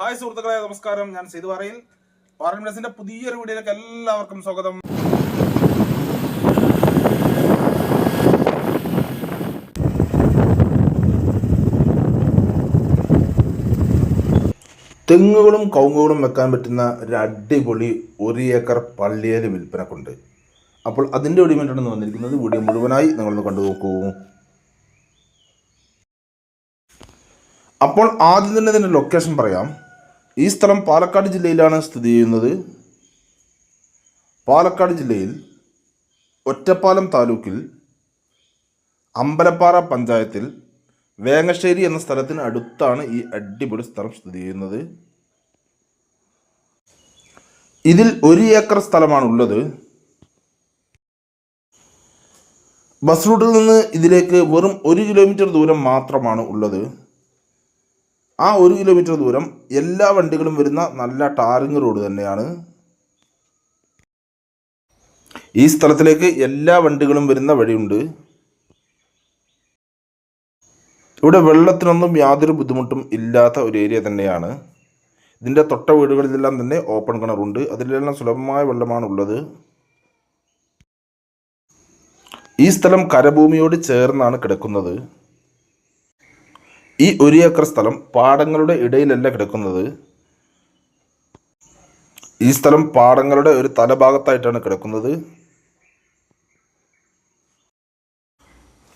Hi സുഹൃത്തുക്കളെ നമസ്കാരം. ഞാൻ സേതു പറയിൽ പാർലമെന്റ്സിന്റെ പുതിയൊരു വീഡിയോയിലേക്ക് എല്ലാവർക്കും സ്വാഗതം. തെങ്ങുകളും കൗങ്ങുകളും വെക്കാൻ പറ്റുന്ന ഒരു അടിപൊളി ഒരു ഏക്കർ പള്ളിയേൽ വിൽപ്പനക്കുണ്ട്. അപ്പോൾ അതിന്റെ ഒടിമേറ്റാണ് വന്നിരിക്കുന്നത്. വീഡിയോ മുഴുവനായി നിങ്ങളൊന്ന് കണ്ടു നോക്കൂ. അപ്പോൾ ആദ്യം തന്നെ ഇതിന്റെ ലൊക്കേഷൻ പറയാം. ഈ സ്ഥലം പാലക്കാട് ജില്ലയിലാണ് സ്ഥിതി ചെയ്യുന്നത്. പാലക്കാട് ജില്ലയിൽ ഒറ്റപ്പാലം താലൂക്കിൽ അമ്പലപ്പാറ പഞ്ചായത്തിൽ വേങ്ങശ്ശേരി എന്ന സ്ഥലത്തിന് അടുത്താണ് ഈ അടിപൊളി സ്ഥലം സ്ഥിതി ചെയ്യുന്നത്. ഇതിൽ ഒരു ഏക്കർ സ്ഥലമാണ് ഉള്ളത് ബസ് റൂട്ടിൽ നിന്ന് ഇതിലേക്ക് വെറും ഒരു കിലോമീറ്റർ ദൂരം മാത്രമാണ് ഉള്ളത്. ആ ഒരു കിലോമീറ്റർ ദൂരം എല്ലാ വണ്ടികളും വരുന്ന നല്ല ടാറിങ് റോഡ് തന്നെയാണ്. ഈ സ്ഥലത്തിലേക്ക് എല്ലാ വണ്ടികളും വരുന്ന വഴിയുണ്ട്. ഇവിടെ വെള്ളത്തിനൊന്നും യാതൊരു ബുദ്ധിമുട്ടും ഇല്ലാത്ത ഒരു ഏരിയ തന്നെയാണ്. ഇതിന്റെ തൊട്ട വീടുകളിലെല്ലാം തന്നെ ഓപ്പൺ കിണറുണ്ട് അതിലെല്ലാം സുലഭമായ വെള്ളമാണ് ഉള്ളത്. ഈ സ്ഥലം കരഭൂമിയോട് ചേർന്നാണ് കിടക്കുന്നത്. ഈ ഒരു ഏക്കർ സ്ഥലം പാടങ്ങളുടെ ഇടയിലല്ല കിടക്കുന്നത്. ഈ സ്ഥലം പാടങ്ങളുടെ ഒരു തലഭാഗത്തായിട്ടാണ് കിടക്കുന്നത്.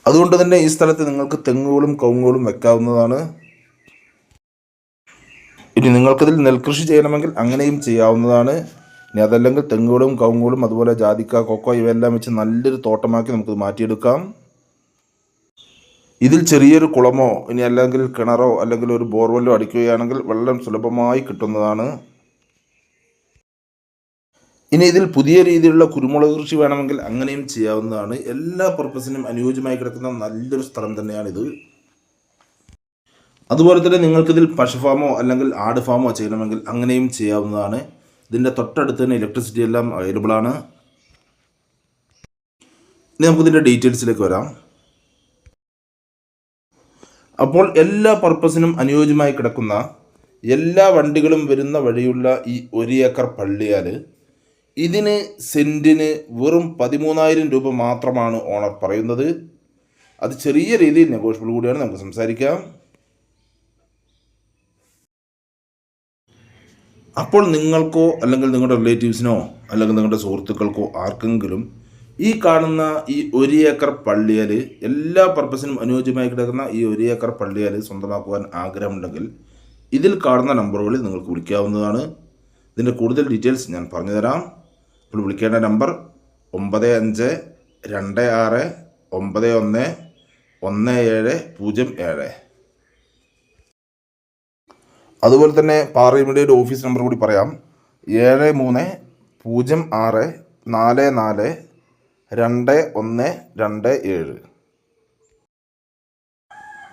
അതുകൊണ്ട് തന്നെ ഈ സ്ഥലത്ത് നിങ്ങൾക്ക് തെങ്ങുകളും കവുങ്ങുകളും വെക്കാവുന്നതാണ്. ഇനി നിങ്ങൾക്കിതിൽ നെൽകൃഷി ചെയ്യണമെങ്കിൽ അങ്ങനെയും ചെയ്യാവുന്നതാണ്. ഇനി അതല്ലെങ്കിൽ തെങ്ങുകളും കവുങ്ങുകളും അതുപോലെ ജാതിക്ക കൊക്കോ ഇവയെല്ലാം വെച്ച് നല്ലൊരു തോട്ടമാക്കി നമുക്ക് മാറ്റിയെടുക്കാം. ഇതിൽ ചെറിയൊരു കുളമോ ഇനി അല്ലെങ്കിൽ കിണറോ അല്ലെങ്കിൽ ഒരു ബോർവെല്ലോ അടിക്കുകയാണെങ്കിൽ വെള്ളം സുലഭമായി കിട്ടുന്നതാണ്. ഇനി ഇതിൽ പുതിയ രീതിയിലുള്ള കുരുമുളക് കൃഷി വേണമെങ്കിൽ അങ്ങനെയും ചെയ്യാവുന്നതാണ്. എല്ലാ പർപ്പസിനും അനുയോജ്യമായി കിടക്കുന്ന നല്ലൊരു സ്ഥലം തന്നെയാണിത്. അതുപോലെ തന്നെ നിങ്ങൾക്കിതിൽ പശു ഫാമോ അല്ലെങ്കിൽ ആട് ഫാമോ ചെയ്യണമെങ്കിൽ അങ്ങനെയും ചെയ്യാവുന്നതാണ്. ഇതിന്റെ തൊട്ടടുത്ത് തന്നെ ഇലക്ട്രിസിറ്റി എല്ലാം അവൈലബിൾ ആണ്. ഇനി നമുക്കിതിന്റെ ഡീറ്റെയിൽസിലേക്ക് വരാം. അപ്പോൾ എല്ലാ പർപ്പസിനും അനുയോജ്യമായി കിടക്കുന്ന എല്ലാ വണ്ടികളും വരുന്ന വഴിയുള്ള ഈ ഒരു ഏക്കർ പള്ളിയാൽ ഇതിന് സെന്റിന് വെറും പതിമൂന്നായിരം രൂപ മാത്രമാണ് ഓണർ പറയുന്നത്. അത് ചെറിയ രീതിയിൽ നെഗോഷ്യബിൾ കൂടിയാണ്. നമുക്ക് സംസാരിക്കാം. അപ്പോൾ നിങ്ങൾക്കോ അല്ലെങ്കിൽ നിങ്ങളുടെ റിലേറ്റീവ്സിനോ അല്ലെങ്കിൽ നിങ്ങളുടെ സുഹൃത്തുക്കൾക്കോ ആർക്കെങ്കിലും ഈ കാണുന്ന ഈ ഒരു ഏക്കർ പള്ളിയൽ എല്ലാ പർപ്പസിനും അനുയോജ്യമായി കിടക്കുന്ന ഈ ഒരു ഏക്കർ പള്ളിയൽ സ്വന്തമാക്കുവാൻ ആഗ്രഹമുണ്ടെങ്കിൽ ഇതിൽ കാണുന്ന നമ്പറുകളിൽ നിങ്ങൾക്ക് വിളിക്കാവുന്നതാണ്. ഇതിന്റെ കൂടുതൽ ഡീറ്റെയിൽസ് ഞാൻ പറഞ്ഞുതരാം അപ്പോൾ വിളിക്കേണ്ട നമ്പർ ഒമ്പത് അഞ്ച് രണ്ട് ആറ് ഒമ്പത് ഒന്ന് ഒന്ന് ഏഴ് പൂജ്യം ഏഴ്. അതുപോലെ തന്നെ പാറയമീഡിയയുടെ ഓഫീസ് നമ്പർ കൂടി പറയാം. ഏഴ് മൂന്ന് പൂജ്യം ആറ് നാല് നാല് രണ്ട് ഒന്ന് രണ്ട് ഏഴ്.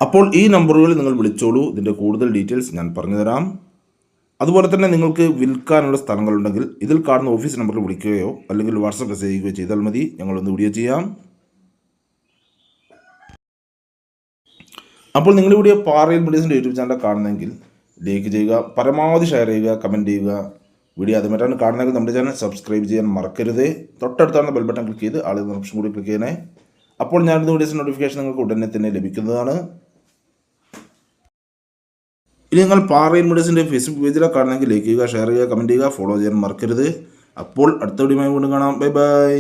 അപ്പോൾ ഈ നമ്പറുകളിൽ നിങ്ങൾ വിളിച്ചോളൂ. ഇതിന്റെ കൂടുതൽ ഡീറ്റെയിൽസ് ഞാൻ പറഞ്ഞുതരാം. അതുപോലെ തന്നെ നിങ്ങൾക്ക് വിൽക്കാനുള്ള സ്ഥലങ്ങളുണ്ടെങ്കിൽ ഇതിൽ കാണുന്ന ഓഫീസ് നമ്പറിൽ വിളിക്കുകയോ അല്ലെങ്കിൽ വാട്സപ്പ് മെസ്സേജ് ചെയ്യുകയോ ചെയ്താൽ മതി. ഞങ്ങളൊന്ന് വീഡിയോ ചെയ്യാം. അപ്പോൾ നിങ്ങൾ വീഡിയോ പാറയിൽ മീഡിയസിന്റെ യൂട്യൂബ് ചാനൽ കാണുന്നെങ്കിൽ ലൈക്ക് ചെയ്യുക പരമാവധി ഷെയർ ചെയ്യുക കമന്റ് ചെയ്യുക. വീഡിയോ അതുമായിട്ടാണ് കാണുന്നതെങ്കിൽ നമ്മുടെ ചാനൽ സബ്സ്ക്രൈബ് ചെയ്യാൻ മറക്കരുത്. തൊട്ടടുത്താണ് ബെൽ ബട്ടൺ ക്ലിക്ക് ചെയ്ത് ആളുകൾ ഓപ്ഷൻ കൂടി ക്ലിക്ക് ചെയ്യണേ. അപ്പോൾ ഞാനിന്ന് വീഡിയോസ് നോട്ടിഫിക്കേഷൻ നിങ്ങൾക്ക് ഉടനെ തന്നെ ലഭിക്കുന്നതാണ്. ഇനി നിങ്ങൾ പാറയിൽ മീഡിയസിന്റെ ഫേസ്ബുക്ക് പേജിലാണ് കാണണമെങ്കിൽ ലൈക്ക് ചെയ്യുക ഷെയർ ചെയ്യുക കമന്റ് ചെയ്യുക ഫോളോ ചെയ്യാൻ മറക്കരുത്. അപ്പോൾ അടുത്ത വീഡിയോയുമായി വീണ്ടും കാണാം. Bye bye